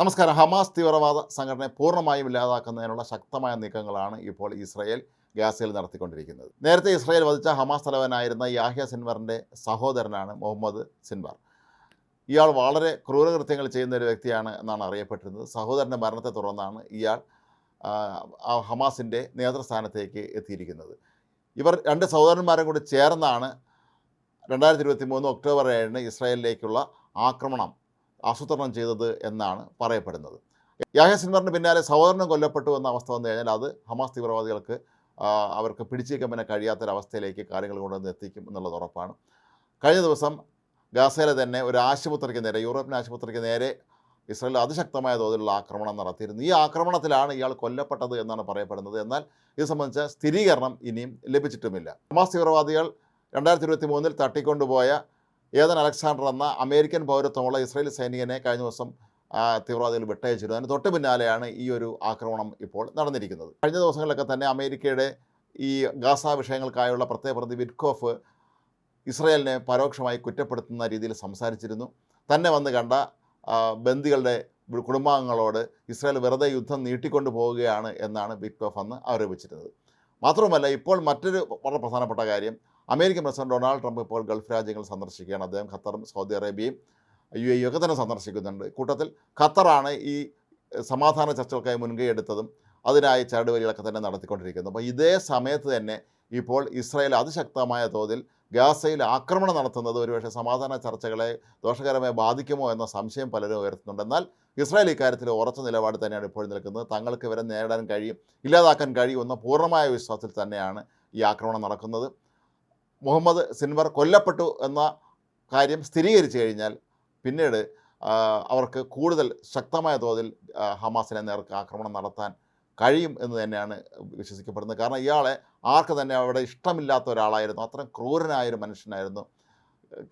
നമസ്കാരം. ഹമാസ് തീവ്രവാദ സംഘടനയെ പൂർണമായും ഇല്ലാതാക്കുന്നതിനുള്ള ശക്തമായ നീക്കങ്ങളാണ് ഇപ്പോൾ ഇസ്രായേൽ ഗാസയിൽ നടത്തിക്കൊണ്ടിരിക്കുന്നത്. നേരത്തെ ഇസ്രായേൽ വധിച്ച ഹമാസ് തലവനായിരുന്ന യാഹ്യ സിൻവറിന്റെ സഹോദരനാണ് മുഹമ്മദ് സിൻവർ. ഇയാൾ വളരെ ക്രൂരകൃത്യങ്ങൾ ചെയ്യുന്ന ഒരു വ്യക്തിയാണ് എന്നാണ് അറിയപ്പെട്ടിരുന്നത്. സഹോദരന്റെ മരണത്തെ തുടർന്നാണ് ഇയാൾ ഹമാസിന്റെ നേതൃസ്ഥാനത്തേക്ക് എത്തിയിരിക്കുന്നത്. ഇവർ രണ്ട് സഹോദരന്മാരും കൂടി ചേർന്നാണ് രണ്ടായിരത്തി ഇരുപത്തി മൂന്ന് ഒക്ടോബർ ഏഴിന് ഇസ്രായേലിലേക്കുള്ള ആക്രമണം ആസൂത്രണം ചെയ്തത് എന്നാണ് പറയപ്പെടുന്നത്. യാഹ്യ സിൻവറിന് പിന്നാലെ സഹോദരനും കൊല്ലപ്പെട്ടു എന്ന അവസ്ഥ വന്നു കഴിഞ്ഞാൽ അത് ഹമാസ് തീവ്രവാദികൾക്ക് അവർക്ക് പിടിച്ചേക്കാൻ പിന്നെ കഴിയാത്തൊരവസ്ഥയിലേക്ക് കാര്യങ്ങൾ കൊണ്ടുവന്ന് എത്തിക്കും എന്നുള്ളത് ഉറപ്പാണ്. കഴിഞ്ഞ ദിവസം ഗാസയിലെ തന്നെ ഒരു ആശുപത്രിക്ക് നേരെ യൂറോപ്യൻ ആശുപത്രിക്ക് നേരെ ഇസ്രയേൽ അതിശക്തമായ തോതിലുള്ള ആക്രമണം നടത്തിയിരുന്നു. ഈ ആക്രമണത്തിലാണ് ഇയാൾ കൊല്ലപ്പെട്ടത് എന്നാണ് പറയപ്പെടുന്നത്. എന്നാൽ ഇത് സംബന്ധിച്ച സ്ഥിരീകരണം ഇനിയും ലഭിച്ചിട്ടുമില്ല. ഹമാസ് തീവ്രവാദികൾ രണ്ടായിരത്തി ഇരുപത്തി മൂന്നിൽ തട്ടിക്കൊണ്ടുപോയ ഏതൻ അലക്സാണ്ടർ എന്ന അമേരിക്കൻ പൗരത്വമുള്ള ഇസ്രായേൽ സൈനികനെ കഴിഞ്ഞ ദിവസം തീവ്രവാദികൾ വിട്ടയച്ചിരുന്നു. അതിന് തൊട്ട് പിന്നാലെയാണ് ഈ ഒരു ആക്രമണം ഇപ്പോൾ നടന്നിരിക്കുന്നത്. കഴിഞ്ഞ ദിവസങ്ങളിലൊക്കെ തന്നെ അമേരിക്കയുടെ ഈ ഗാസ വിഷയങ്ങൾക്കായുള്ള പ്രത്യേക പ്രതി വിറ്റ്കോഫ് ഇസ്രായേലിനെ പരോക്ഷമായി കുറ്റപ്പെടുത്തുന്ന രീതിയിൽ സംസാരിച്ചിരുന്നു. തന്നെ വന്ന് കണ്ട ബന്ദികളുടെ കുടുംബാംഗങ്ങളോട് ഇസ്രായേൽ വെറുതെ യുദ്ധം നീട്ടിക്കൊണ്ടു പോവുകയാണ് എന്നാണ് വിറ്റ്കോഫ് അന്ന് ആരോപിച്ചിരുന്നത്. മാത്രവുമല്ല ഇപ്പോൾ മറ്റൊരു വളരെ പ്രധാനപ്പെട്ട കാര്യം അമേരിക്കൻ പ്രസിഡന്റ് ഡൊണാൾഡ് ട്രംപ് ഇപ്പോൾ ഗൾഫ് രാജ്യങ്ങൾ സന്ദർശിക്കുകയാണ്. അദ്ദേഹം ഖത്തറും സൗദി അറേബ്യയും യു എ ഒക്കെ തന്നെ സന്ദർശിക്കുന്നുണ്ട്. കൂട്ടത്തിൽ ഖത്തറാണ് ഈ സമാധാന ചർച്ചകൾക്കായി മുൻകൈ എടുത്തതും അതിനായി ചരടുവലികളൊക്കെ തന്നെ നടത്തിക്കൊണ്ടിരിക്കുന്നത് അപ്പോൾ ഇതേ സമയത്ത് തന്നെ ഇപ്പോൾ ഇസ്രായേൽ അതിശക്തമായ തോതിൽ ഗാസയിൽ ആക്രമണം നടത്തുന്നത് ഒരുപക്ഷെ സമാധാന ചർച്ചകളെ ദോഷകരമായി ബാധിക്കുമോ എന്ന സംശയം പലരും ഉയർത്തുന്നുണ്ട്. എന്നാൽ ഇസ്രായേൽ ഇക്കാര്യത്തിൽ ഉറച്ച നിലപാട് തന്നെയാണ് ഇപ്പോൾ നിൽക്കുന്നത്. തങ്ങൾക്ക് ഇവരെ നേരിടാൻ കഴിയും ഇല്ലാതാക്കാൻ കഴിയുമെന്ന പൂർണമായ വിശ്വാസത്തിൽ തന്നെയാണ് ഈ ആക്രമണം നടക്കുന്നത്. മുഹമ്മദ് സിൻവർ കൊല്ലപ്പെട്ടു എന്ന കാര്യം സ്ഥിരീകരിച്ചു കഴിഞ്ഞാൽ പിന്നീട് അവർക്ക് കൂടുതൽ ശക്തമായ തോതിൽ ഹമാസിനെ നേർക്ക് ആക്രമണം നടത്താൻ കഴിയും എന്ന് തന്നെയാണ് വിശ്വസിക്കപ്പെടുന്നത്. കാരണം ഇയാളെ ആർക്ക് തന്നെ അവിടെ ഇഷ്ടമില്ലാത്ത ഒരാളായിരുന്നു അത്രയും ക്രൂരനായൊരു മനുഷ്യനായിരുന്നു.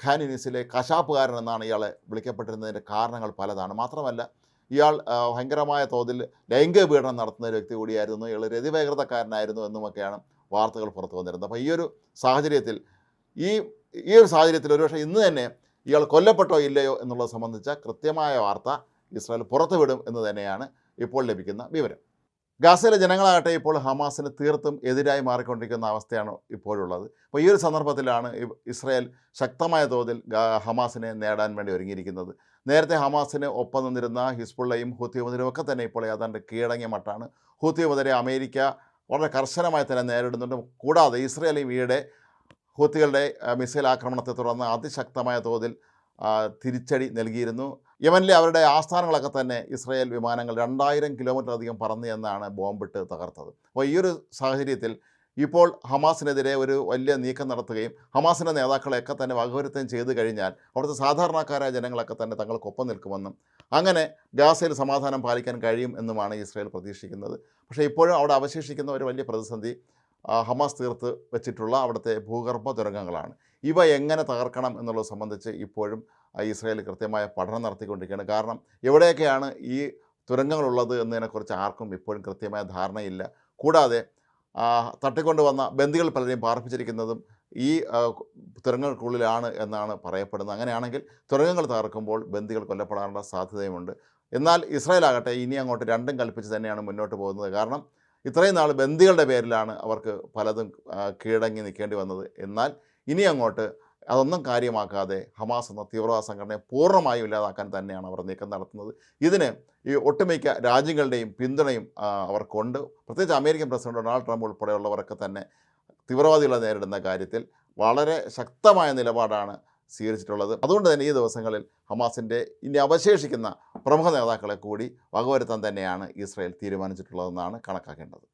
ഖാൻ യൂനിസിലെ കശാപ്പുകാരൻ എന്നാണ് ഇയാളെ വിളിക്കപ്പെട്ടിരുന്നതിന്റെ കാരണങ്ങൾ പലതാണ്. മാത്രമല്ല ഇയാൾ ഭയങ്കരമായ തോതിൽ ലൈംഗിക പീഡനം നടത്തുന്ന ഒരു വ്യക്തി കൂടിയായിരുന്നു. ഇയാൾ രതിവേഗതക്കാരനായിരുന്നു എന്നുമൊക്കെയാണ് വാർത്തകൾ പുറത്തു വന്നിരുന്നത് അപ്പോൾ ഈ ഒരു സാഹചര്യത്തിൽ ഈ ഈ ഒരു സാഹചര്യത്തിൽ ഒരുപക്ഷെ ഇന്ന് തന്നെ ഇയാൾ കൊല്ലപ്പെട്ടോ ഇല്ലയോ എന്നുള്ളത് സംബന്ധിച്ച കൃത്യമായ വാർത്ത ഇസ്രായേൽ പുറത്തുവിടും എന്ന് തന്നെയാണ് ഇപ്പോൾ ലഭിക്കുന്ന വിവരം. ഗാസയിലെ ജനങ്ങളാകട്ടെ ഇപ്പോൾ ഹമാസിന് തീർത്തും എതിരായി മാറിക്കൊണ്ടിരിക്കുന്ന അവസ്ഥയാണ് ഇപ്പോഴുള്ളത്. അപ്പോൾ ഈ ഒരു സന്ദർഭത്തിലാണ് ഇസ്രായേൽ ശക്തമായ തോതിൽ ഹമാസിനെ നേടാൻ വേണ്ടി ഒരുങ്ങിയിരിക്കുന്നത്. നേരത്തെ ഹമാസിന് ഒപ്പം നിന്നിരുന്ന ഹിസ്ബുള്ളയും ഹൂത്തിയുമതിരും ഒക്കെ തന്നെ ഇപ്പോൾ ഏതാണ്ട് കീഴടങ്ങിയ മട്ടാണ്. ഹൂത്തിയുമതിരെ അമേരിക്ക വളരെ കർശനമായി തന്നെ നേരിടുന്നുണ്ട്. കൂടാതെ ഇസ്രായേലും ഈയിടെ ഹൂത്തികളുടെ മിസൈൽ ആക്രമണത്തെ തുടർന്ന് അതിശക്തമായ തോതിൽ തിരിച്ചടി നൽകിയിരുന്നു. യമനിലെ അവരുടെ ആസ്ഥാനങ്ങളൊക്കെ തന്നെ ഇസ്രയേൽ വിമാനങ്ങൾ രണ്ടായിരം കിലോമീറ്റർ അധികം പറന്നു എന്നാണ് ബോംബിട്ട് തകർത്തത്. അപ്പോൾ ഈ ഒരു സാഹചര്യത്തിൽ ഇപ്പോൾ ഹമാസിനെതിരെ ഒരു വലിയ നീക്കം നടത്തുകയും ഹമാസിന്റെ നേതാക്കളെയൊക്കെ തന്നെ വകവരുത്തുകയും ചെയ്തു കഴിഞ്ഞാൽ അവിടുത്തെ സാധാരണക്കാരായ ജനങ്ങളൊക്കെ തന്നെ തങ്ങൾക്കൊപ്പം നിൽക്കുമെന്നും അങ്ങനെ ഗാസയിൽ സമാധാനം പാലിക്കാൻ കഴിയും എന്നുമാണ് ഇസ്രായേൽ പ്രതീക്ഷിക്കുന്നത്. പക്ഷേ ഇപ്പോഴും അവിടെ അവശേഷിക്കുന്ന ഒരു വലിയ പ്രതിസന്ധി ഹമാസ് തീർത്ത് വെച്ചിട്ടുള്ള അവിടുത്തെ ഭൂഗർഭ തുരങ്കങ്ങളാണ്. ഇവ എങ്ങനെ തകർക്കണം എന്നുള്ളത് സംബന്ധിച്ച് ഇപ്പോഴും ഇസ്രായേൽ കൃത്യമായ പഠനം നടത്തിക്കൊണ്ടിരിക്കുകയാണ്. കാരണം എവിടെയൊക്കെയാണ് ഈ തുരങ്കങ്ങളുള്ളത് എന്നതിനെക്കുറിച്ച് ആർക്കും ഇപ്പോഴും കൃത്യമായ ധാരണയില്ല. കൂടാതെ തട്ടിക്കൊണ്ടുവന്ന ബന്ദികൾ പലരെയും പാർപ്പിച്ചിരിക്കുന്നതും ഈ തുരങ്ങൾക്കുള്ളിലാണ് എന്നാണ് പറയപ്പെടുന്നത്. അങ്ങനെയാണെങ്കിൽ തുരങ്കങ്ങൾ തകർക്കുമ്പോൾ ബന്ദികൾ കൊല്ലപ്പെടാനുള്ള സാധ്യതയുമുണ്ട്. എന്നാൽ ഇസ്രായേൽ ആകട്ടെ ഇനി അങ്ങോട്ട് രണ്ടും കൽപ്പിച്ച് തന്നെയാണ് മുന്നോട്ട് പോകുന്നത്. കാരണം ഇത്രയും നാൾ ബന്ദികളുടെ പേരിലാണ് അവർക്ക് പലതും കീഴടങ്ങി നിൽക്കേണ്ടി വന്നത്. എന്നാൽ ഇനി അങ്ങോട്ട് അതൊന്നും കാര്യമാക്കാതെ ഹമാസ് എന്ന തീവ്രവാദ സംഘടനയെ പൂർണമായും ഇല്ലാതാക്കാൻ തന്നെയാണ് അവർ നീക്കം നടത്തുന്നത്. ഇതിന് ഈ ഒട്ടുമിക്ക രാജ്യങ്ങളുടെയും പിന്തുണയും അവർക്കുണ്ട്. പ്രത്യേകിച്ച് അമേരിക്കൻ പ്രസിഡന്റ് ഡൊണാൾഡ് ട്രംപ് ഉൾപ്പെടെയുള്ളവരൊക്കെ തന്നെ തീവ്രവാദികളെ നേരിടുന്ന കാര്യത്തിൽ വളരെ ശക്തമായ നിലപാടാണ് സ്വീകരിച്ചിട്ടുള്ളത്. അതുകൊണ്ട് തന്നെ ഈ ദിവസങ്ങളിൽ ഹമാസിന്റെ ഇനി അവശേഷിക്കുന്ന പ്രമുഖ നേതാക്കളെ കൂടി വകവരുത്താൻ തന്നെയാണ് ഇസ്രായേൽ തീരുമാനിച്ചിട്ടുള്ളതെന്നാണ് കണക്കാക്കേണ്ടത്.